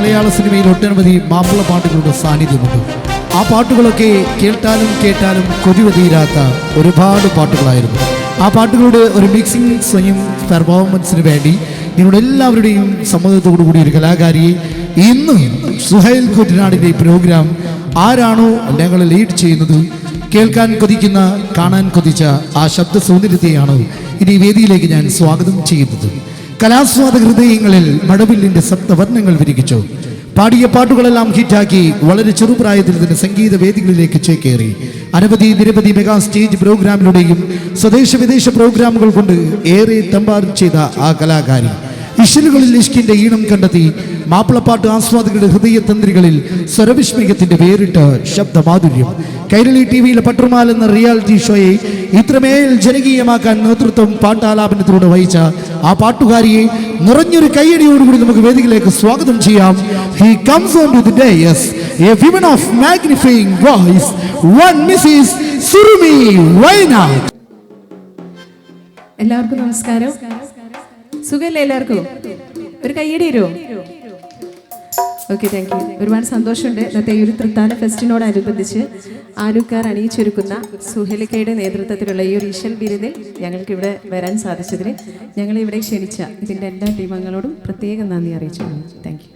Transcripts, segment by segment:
മലയാള സിനിമയിൽ ഒട്ടനവധി മാപ്പിള പാട്ടുകളുടെ സാന്നിധ്യമുണ്ട്. ആ പാട്ടുകളൊക്കെ കേട്ടാലും കേട്ടാലും കൊതിവ് തീരാത്ത ഒരുപാട് പാട്ടുകളായിരുന്നു. ആ പാട്ടുകളുടെ ഒരു മിക്സിംഗ് സ്വയം പെർഫോമൻസിന് വേണ്ടി നിങ്ങളുടെ എല്ലാവരുടെയും സമ്മതത്തോടു കൂടി ഒരു കലാകാരിയെ ഇന്ന് സുഹൈൽ കുട്ടനാടിന്റെ ഈ പ്രോഗ്രാം ആരാണോ ഞങ്ങൾ ലീഡ് ചെയ്യുന്നത് കേൾക്കാൻ കൊതിക്കുന്ന കാണാൻ കൊതിച്ച ആ ശബ്ദ സൗന്ദര്യത്തെയാണ് ഇനി വേദിയിലേക്ക് ഞാൻ സ്വാഗതം ചെയ്യുന്നത്. കലാസ്വാദ ഹൃദയങ്ങളിൽ മഴവില്ലിന്റെ സപ്തവർണങ്ങൾ വിരികിച്ചു പാടിയ പാട്ടുകളെല്ലാം ഹിറ്റാക്കി വളരെ ചെറുപ്രായത്തിൽ തന്നെ സംഗീത വേദികളിലേക്ക് ചേക്കേറി. അനവധി നിരവധി മെഗാ സ്റ്റേജ് പ്രോഗ്രാമിലൂടെയും സ്വദേശ വിദേശ പ്രോഗ്രാമുകൾ കൊണ്ട് ഏറെ തമ്പാർ ചെയ്ത ആ കലാകാരി. ഇഷലുകളിൽ ഇഷ്കിന്റെ ഈണം കണ്ടെത്തി മാപ്പിളപ്പാട്ട് ആസ്വാദകരുടെ ഹൃദയതന്ത്രികളിൽ സ്വരവിസ്മയത്തിന്റെ വേറിട്ട ശബ്ദമാധുര്യം. കൈരളി ടി വിയിലെ പട്ടുമാൽ എന്ന റിയാലിറ്റി ഷോയെ ഇത്രമേൽ ജനകീയമാക്കാൻ നേതൃത്വം പാട്ടാലാപനത്തിലൂടെ വഹിച്ച ആ പാട്ടുകാരിയെ നിറഞ്ഞൊരു കൈയടിയോടുകൂടി നമുക്ക് വേദികളിലേക്ക് സ്വാഗതം ചെയ്യാം. He comes on to the yes a women of magnifying voice one Mrs Surumi Wayanad എല്ലാവർക്കും നമസ്കാരം. സുഖല്ലേ എല്ലാവർക്കും? ഒരു കൈയ്യടി വരുമോ ഓക്കെ താങ്ക് യു ഒരുപാട് സന്തോഷമുണ്ട്. ഇന്നത്തെ ഈ ഒരു തൃത്താന ഫെസ്റ്റിനോടനുബന്ധിച്ച് ആലുക്കാർ അണിയിച്ചൊരുക്കുന്ന സുഹലിക്കയുടെ നേതൃത്വത്തിലുള്ള ഈ ഒരു ഈശൽ ബിരുദിൽ ഞങ്ങൾക്ക് ഇവിടെ വരാൻ സാധിച്ചതിന് ഞങ്ങളിവിടെ ക്ഷണിച്ച ഇതിന്റെ എല്ലാ ടീമങ്ങളോടും പ്രത്യേകം നന്ദി അറിയിച്ചു thank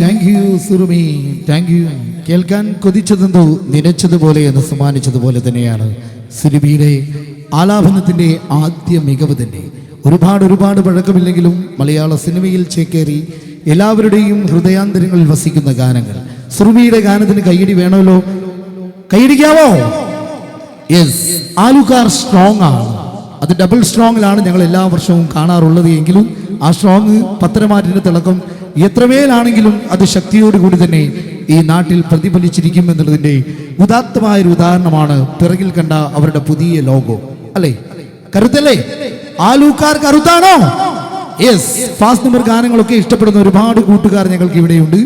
thank you Surumi thank you കേൾക്കാൻ കൊതിച്ചതെന്തോ നിലച്ചതുപോലെ എന്ന് സമ്മാനിച്ചതുപോലെ തന്നെയാണ് സുരുമിയുടെ ആലാപനത്തിന്റെ ആദ്യ മികവ് തന്നെ. ഒരുപാട് ഒരുപാട് പഴക്കമില്ലെങ്കിലും മലയാള സിനിമയിൽ ചേക്കേറി എല്ലാവരുടെയും ഹൃദയാന്തരങ്ങളിൽ വസിക്കുന്ന ഗാനങ്ങൾ. സുറുമിയുടെ ഗാനത്തിന് കൈയടി വേണമല്ലോ? കൈയടിക്കാവോ? യെസ് ആലുകാർ സ്ട്രോങ് ആണ്. അത് ഡബിൾ സ്ട്രോങ്ങിലാണ് ഞങ്ങൾ എല്ലാ വർഷവും കാണാറുള്ളത് എങ്കിലും ആ സ്ട്രോങ് പത്തരമാറ്റിന്റെ തിളക്കം എത്രമേലാണെങ്കിലും അത് ശക്തിയോടുകൂടി തന്നെ ഈ നാട്ടിൽ പ്രതിഫലിച്ചിരിക്കും എന്നുള്ളതിന്റെ ഉദാത്തമായ ഒരു ഉദാഹരണമാണ് പിറകിൽ കണ്ട അവരുടെ പുതിയ ലോഗോ. അല്ലേ? കരുത്തല്ലേ ആലൂക്കാർ കരുത്താണോ യെസ് ഫാസ്റ്റ് നമ്പർ ഗാനങ്ങളൊക്കെ ഇഷ്ടപ്പെടുന്ന ഒരുപാട് കൂട്ടുകാർ ഞങ്ങൾക്ക് ഇവിടെയുണ്ട്.